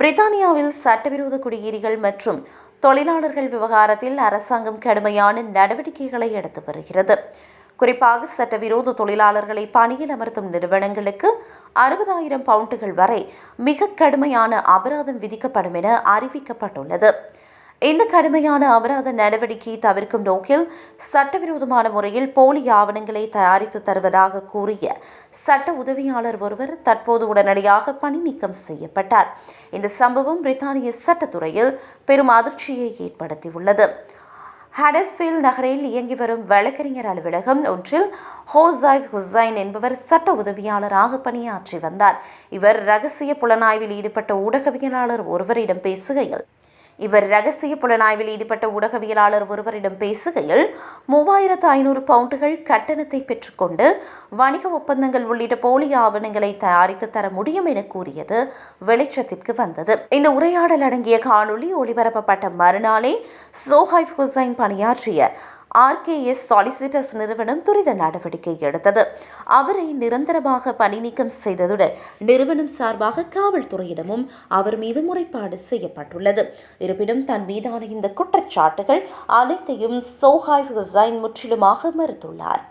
பிரித்தானியாவில் சட்டவிரோத குடியேறிகள் மற்றும் தொழிலாளர்கள் விவகாரத்தில் அரசாங்கம் கடுமையான நடவடிக்கைகளை எடுத்து வருகிறது. குறிப்பாக சட்டவிரோத தொழிலாளர்களை பணியில் அமர்த்தும் நிறுவனங்களுக்கு அறுபதாயிரம் பவுண்டுகள் வரை மிக கடுமையான அபராதம் விதிக்கப்படும் என அறிவிக்கப்பட்டுள்ளது. இந்த கடுமையான அபராத நடவடிக்கையை தவிர்க்கும் நோக்கில் சட்டவிரோதமான முறையில் போலி ஆவணங்களை தயாரித்து தருவதாக கூறிய சட்ட உதவியாளர் ஒருவர் தற்போது உடனடியாக பணி நீக்கம் செய்யப்பட்டார். இந்த சம்பவம் பிரித்தானிய சட்டத்துறையில் பெரும் அதிர்ச்சியை ஏற்படுத்தியுள்ளது. ஹடஸ்ஃபீல்ட் நகரில் இயங்கி வரும் வழக்கறிஞர் அலுவலகம் ஒன்றில் ஹோசைப் ஹுசைன் என்பவர் சட்ட உதவியாளராக பணியாற்றி வந்தார். இவர் ரகசிய புலனாய்வில் ஈடுபட்ட ஊடகவியலாளர் ஒருவரிடம் பேசுகையில் இவர் ரகசிய புலனாய்வில் ஈடுபட்ட ஊடகவியலாளர் ஒருவரிடம் பேசுகையில் மூவாயிரத்து ஐநூறு பவுண்டுகள் கட்டணத்தை பெற்றுக்கொண்டு வணிக ஒப்பந்தங்கள் உள்ளிட்ட போலி ஆவணங்களை தயாரித்து தர முடியும் என கூறியது வெளிச்சத்திற்கு வந்தது. இந்த உரையாடல் அடங்கிய காணொளி ஒளிபரப்பப்பட்ட மறுநாளே சோஹைப் ஹுசைன் பணியாற்றிய ஆர்கேஎஸ் சாலிசிட்டர்ஸ் நிறுவனம் துரித நடவடிக்கை எடுத்தது. அவரை நிரந்தரமாக பணி நீக்கம் செய்ததுடன் நிறுவனம் சார்பாக காவல்துறையிடமும் அவர் மீது முறைப்பாடு செய்யப்பட்டுள்ளது. இருப்பினும் தன் மீதான இந்த குற்றச்சாட்டுகள் அனைத்தையும் சோஹாய் ஹுசைன் முற்றிலுமாக மறுத்துள்ளார்.